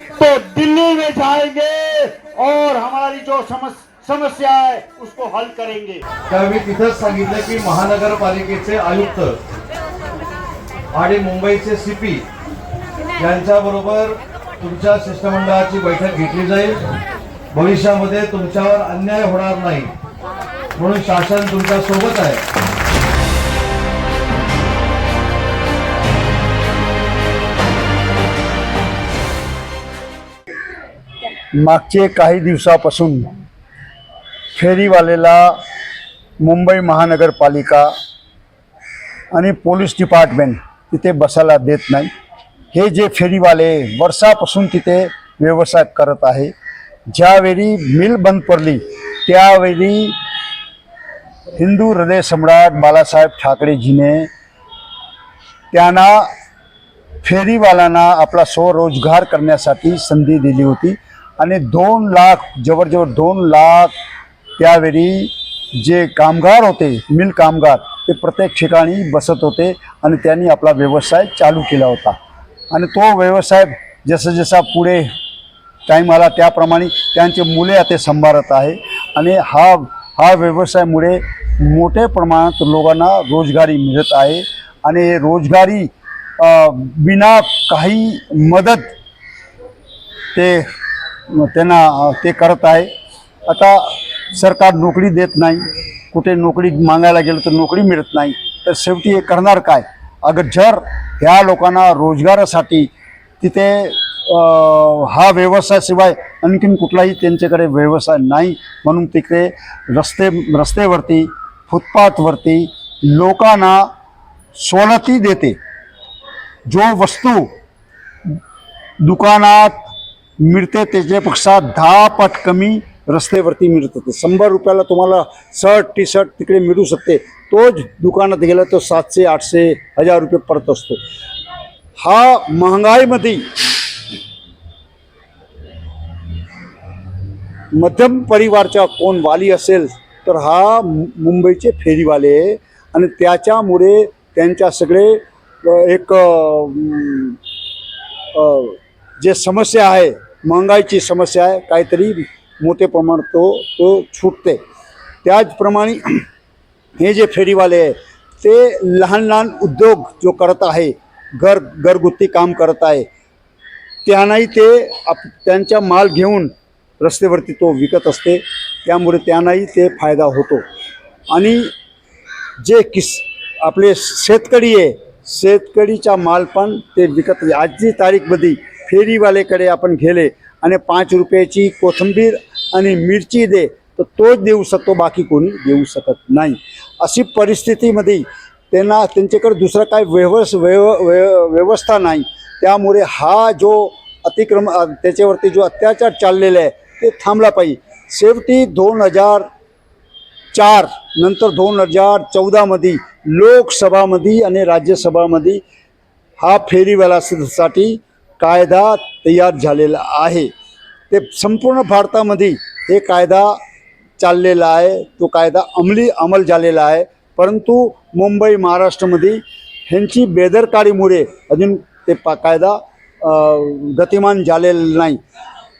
तो दिल्ली में जाएंगे और हमारी जो समस्या है उसको हल करेंगे। त्यावेळी तिथंच सांगितलं की महानगरपालिकेचे आयुक्त आणि मुंबईचे सीपी यांच्याबरोबर तुमच्या शिष्टमंडळाची बैठक घेतली जाईल. भविष्यामध्ये तुमच्यावर अन्याय होणार नाही. म्हणून शासन तुमच्यासोबत आहे. मागचे काही दिवसापासून फेरीवालेला मुंबई महानगरपालिका आणि पोलीस डिपार्टमेंट तिथे बसायला देत नाही. हे जे फेरीवाले वर्षापासून तिथे व्यवसाय करत आहे ज्यावेळी मिल बंद पडली त्यावेळी हिंदू हृदय सम्राट बाळासाहेब ठाकरेजीने त्यांना फेरीवाल्यांना आपला स्वरोजगार करण्यासाठी संधी दिली होती. आणि दोन लाख जवळजवळ दोन लाख त्यावेळी जे कामगार होते मिल कामगार ते प्रत्येक ठिकाणी बसत होते आणि त्यांनी आपला व्यवसाय चालू केला होता. आणि तो व्यवसाय जसं जसा पुढे टाईम आला त्याप्रमाणे त्यांचे मुले आता सांभाळत आहे. आणि हा हा व्यवसायामुळे मोठ्या प्रमाणात लोकांना रोजगारी मिळत आहे. आणि रोजगारी बिना काही मदत ते त्यांना ते करत आहे. आता सरकार नोकरी देत नाही. कुठे नोकरी मागायला गेलं तर नोकरी मिळत नाही. तर शेवटी हे करणार काय? अगर जर ह्या लोकांना रोजगारासाठी तिथे हा व्यवसायाशिवाय आणखीन कुठलाही त्यांच्याकडे व्यवसाय नाही म्हणून तिकडे रस्ते रस्तेवरती फुटपाथवरती लोकांना सवलती देते. जो वस्तू दुकानात मिळते त्याच्यापेक्षा दहा पट कमी रस्त्यावरती मिळत होते शंभर रुपयाला तुम्हाला शर्ट टी शर्ट तिकडे मिळू शकते तोच दुकानात गेला तो सातशे आठशे हजार रुपये पडत असतो हा महागाईमध्ये मध्यम परिवारचा कोण वाली असेल तर हा मु- मुंबईचे फेरीवाले आहे. आणि त्याच्यामुळे त्यांच्या सगळे एक जे समस्या आहे महागाईची समस्या आहे काहीतरी मोठे प्रमाणात तो तो छुटते. त्याचप्रमाणे हे जे फेरीवाले आहे ते लहान लहान उद्योग जो करत आहे घर घरगुती काम करत आहे त्यांनाही ते आप त्यांचा माल घेऊन रस्त्यावरती तो विकत असते त्यामुळे त्यांनाही ते फायदा होतो. आणि जे किस आपले शेतकरी आहे शेतकरीचा माल पण ते विकत आजची तारीखमध्ये फेरीवालेकडे आपण गेले आणि पाच रुपयाची कोथिंबीर आणि मिरची दे तर तोच देऊ शकतो बाकी कोणी देऊ शकत नाही. अशी परिस्थितीमध्ये त्यांना त्यांच्याकडे दुसरा काय व्यवस व्यव व्यव व्यवस्था नाही. त्यामुळे हा जो अतिक्रम त्याच्यावरती जो अत्याचार चाललेला आहे ते थांबला पाहिजे. शेवटी दोन हजार चार नंतर दोन हजार चौदामध्ये लोकसभामध्ये आणि राज्यसभामध्ये हा फेरीवालासाठी कायदा तयार झालेला आहे. ते संपूर्ण भारतामध्ये हे कायदा चाललेला आहे. तो कायदा अंमली अंमल झालेला आहे. परंतु मुंबई महाराष्ट्रामध्ये ह्यांची बेदरकारीमुळे अजून ते पा कायदा गतिमान झालेलं नाही.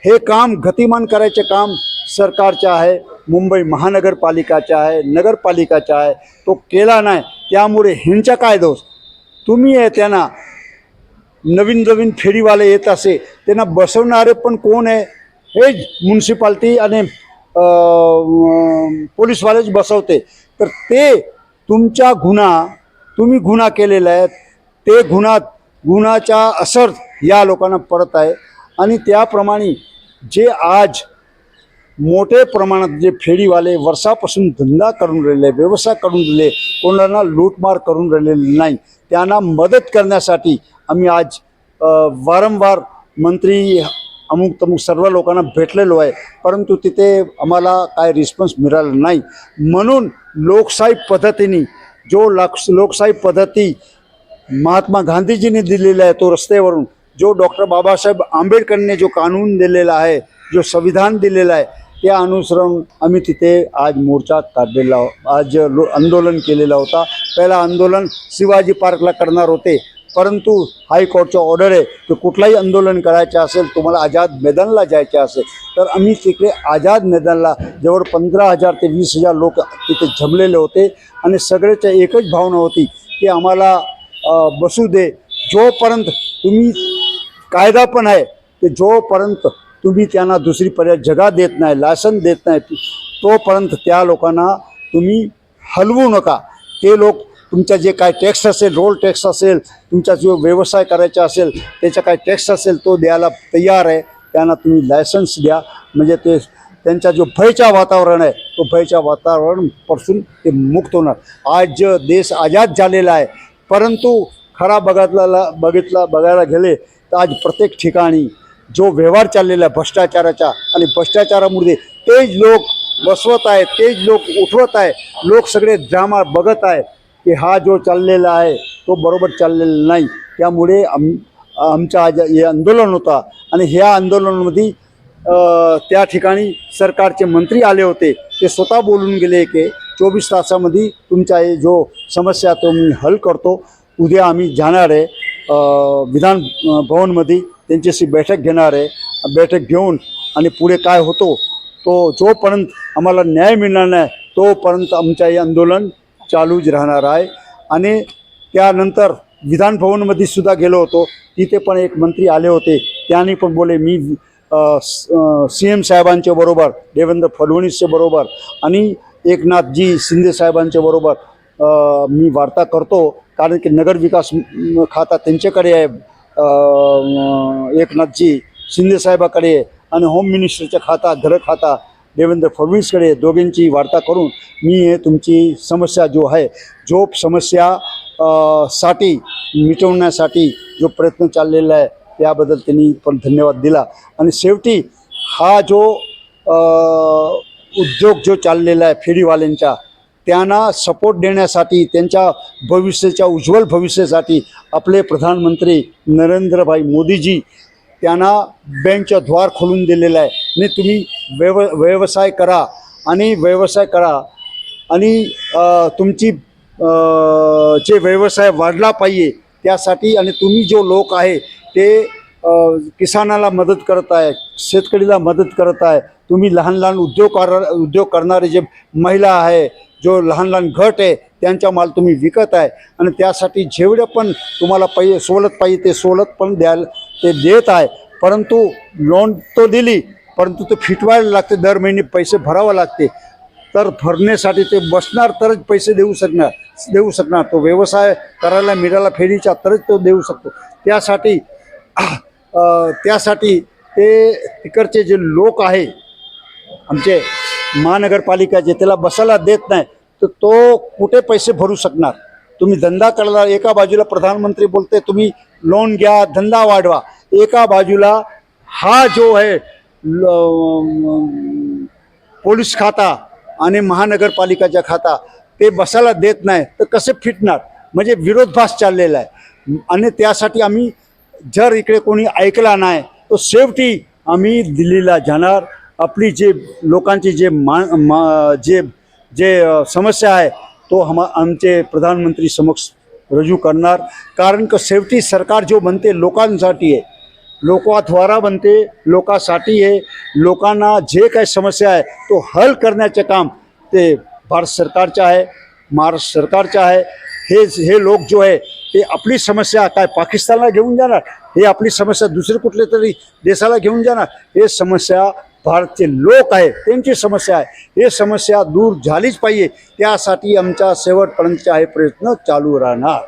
हे काम गतिमान करायचे काम सरकारचं आहे मुंबई महानगरपालिकाचं आहे नगरपालिकाचं आहे. तो केला नाही. त्यामुळे ह्यांचा काय दोष? तुम्ही त्यांना नवीन नवीन फेरीवाले येत असे त्यांना बसवणारे पण कोण आहे हेच म्युन्सिपाल्टी आणि पोलीसवालेच बसवते. तर ते तुमचा गुन्हा तुम्ही गुन्हा केलेला आहे ते गुन्हा गुन्हाचा असर या लोकांना पडत आहे. आणि त्याप्रमाणे जे आज मोठे प्रमाणात जे फेरीवाले वर्षापासून धंदा करून राहिले व्यवसाय करून राहिले कोणाला लूटमार करून राहिलेले नाही त्यांना मदत करण्यासाठी आम्ही आज वारंवार मंत्री अमुक तमुक सर्व लोकांना भेटलेलो आहे परंतु तिथे आम्हाला काय रिस्पॉन्स मिळाला नाही. म्हणून लोकशाही पद्धतीने जो लोक लोकशाही पद्धती महात्मा गांधीजींनी दिलेला आहे तो रस्त्यावरून जो डॉक्टर बाबासाहेब आंबेडकरने जो कानून दिलेला आहे जो संविधान दिलेला आहे त्या अनुसरून आम्ही तिथे आज मोर्चा काढलेला आज लो आंदोलन केलेला होता. पहिला आंदोलन शिवाजी पार्कला करणार होते परंतु हायकोर्टचं ऑर्डर आहे की कुठलाही आंदोलन करायचं असेल तुम्हाला आझाद मैदानला जायचे असेल तर आम्ही तिकडे आझाद मैदानला जवळ पंधरा हजार ते वीस हजार लोक तिथे जमलेले होते आणि सगळ्याच्या एकच भावना होती की आम्हाला बसू दे. जोपर्यंत तुम्ही कायदा पण आहे की जोपर्यंत तुम्ही त्यांना दुसरी पर्याय जगा देत नाही लायसन देत नाही तोपर्यंत त्या लोकांना तुम्ही हलवू नका. ते लोक तुमचा जे काय टॅक्स असेल रोल टॅक्स असेल तुमचा जो व्यवसाय करायचा असेल त्याचा काय टॅक्स असेल तो द्यायला तयार आहे. त्यांना तुम्ही लायसन्स द्या. म्हणजे ते त्यांचा जो भयचा वातावरण आहे तो भयच्या वातावरणापासून ते मुक्त होणार. आज जे देश आझाद झालेला आहे परंतु खरा बघितला बघितला बघायला गेले तर आज प्रत्येक ठिकाणी जो व्यवहार चाललेला आहे भ्रष्टाचाराचा आणि भ्रष्टाचारामुळे तेच लोक बसवत आहे तेच लोक उठवत आहे लोक सगळे ड्रामा बघत आहे की हा जो चाललेला आहे तो बरोबर चाललेला नाही. त्यामुळे आम आमच्या आज हे आंदोलन होता आणि ह्या आंदोलनामध्ये त्या ठिकाणी सरकारचे मंत्री आले होते. ते स्वतः बोलून गेले की चोवीस तासामध्ये तुमच्या हे जो समस्या तो मी हल करतो. उद्या आम्ही जाणार आहे विधान भवनमध्ये. त्यांच्याशी बैठक घेणार आहे. बैठक घेऊन आणि पुढे काय होतो तो जोपर्यंत आम्हाला न्याय मिळणार नाही तोपर्यंत आमच्या हे आंदोलन चालूच राहणार आहे. आणि त्यानंतर विधानभवनमध्ये सुद्धा गेलो होतो. तिथे पण एक मंत्री आले होते. त्यांनी पण बोले मी सी एम साहेबांच्या बरोबर देवेंद्र फडणवीसच्या बरोबर आणि एकनाथजी शिंदे साहेबांच्या बरोबर मी वार्ता करतो. कारण की नगरविकास विकास खाता त्यांच्याकडे आहे. एकनाथजी शिंदेसाहेबाकडे आहे. आणि होम मिनिस्टरच्या खाता घर खाता देवेंद्र फडणवीसकडे दोघींची वार्ता करून मी हे तुमची समस्या जो आहे जो समस्या साठी मिटवण्यासाठी जो प्रयत्न चाललेला आहे त्याबद्दल त्यांनी पण धन्यवाद दिला. आणि शेवटी हा जो उद्योग जो चाललेला आहे फेरीवाल्यांचा त्यांना सपोर्ट देण्यासाठी त्यांच्या भविष्याच्या उज्ज्वल भविष्यासाठी आपले प्रधानमंत्री नरेंद्रभाई मोदीजी त्यांना बँकच्या द्वार खोलून दिलेलं आहे. आणि तुम्ही व्यव व्यवसाय करा आणि व्यवसाय करा. आणि तुमची जे व्यवसाय वाढला पाहिजे त्यासाठी आणि तुम्ही जो लोक आहे ते किसानाला मदत करत आहे शेतकरीला मदत करत आहे तुम्ही लहान लहान उद्योग कर उद्योग करणारे जे महिला आहे जो लहान लहान गट आहे त्यांचा माल तुम्ही विकत आहे. आणि त्यासाठी जेवढे पण तुम्हाला पाहिजे सवलत पाहिजे ते सवलत पण द्यायला ते देत आहे. परंतु लोन तो दिली परंतु ते फिटवायला लागते दर महिने पैसे भरावं लागते. तर भरण्यासाठी ते बसणार तरच पैसे देऊ शकणार देऊ शकणार. तो व्यवसाय करायला मिळाला फेरीचा तरच तो देऊ शकतो. त्यासाठी त्यासाठी ते तिकडचे जे लोक आहे आमचे महानगरपालिका जे त्याला बसायला देत नाही तर तो कुठे पैसे भरू शकणार? तुम्ही धंदा करणार एका बाजूला प्रधानमंत्री बोलते तुम्ही लोन घ्या धंदा वाढवा. एका बाजूला हा जो आहे ल- पोलीस खाता आणि महानगरपालिकाच्या खाता ते बसायला देत नाही तर कसे फिटणार? म्हणजे विरोधभास चाललेला आहे. आणि त्यासाठी आम्ही जर इकडे कोणी ऐकला नाही तर शेवटी आम्ही दिल्लीला जाणार. आपली जे लोकांची जे मा मा जे जे समस्या आहे तो हम आमचे प्रधानमंत्री समक्ष रजू करणार. कारण का शेवटी सरकार जो बनते लोकांसाठी आहे. लोकाद्वारा बनते लोकांसाठी आहे. लोकांना जे काही समस्या आहे तो हल करण्याचे काम ते भारत सरकारचं आहे महाराष्ट्र सरकारचं आहे. हे हे लोक जो आहे ते आपली समस्या काय पाकिस्तानला घेऊन जाणार? हे आपली समस्या दुसरे कुठल्या तरी देशाला घेऊन जाणार? हे समस्या भारतचे लोक आहेत त्यांची समस्या आहे. हे समस्या दूर झालीच पाहिजे. त्यासाठी आमचा शेवटपर्यंतचा हे प्रयत्न चालू राहणार.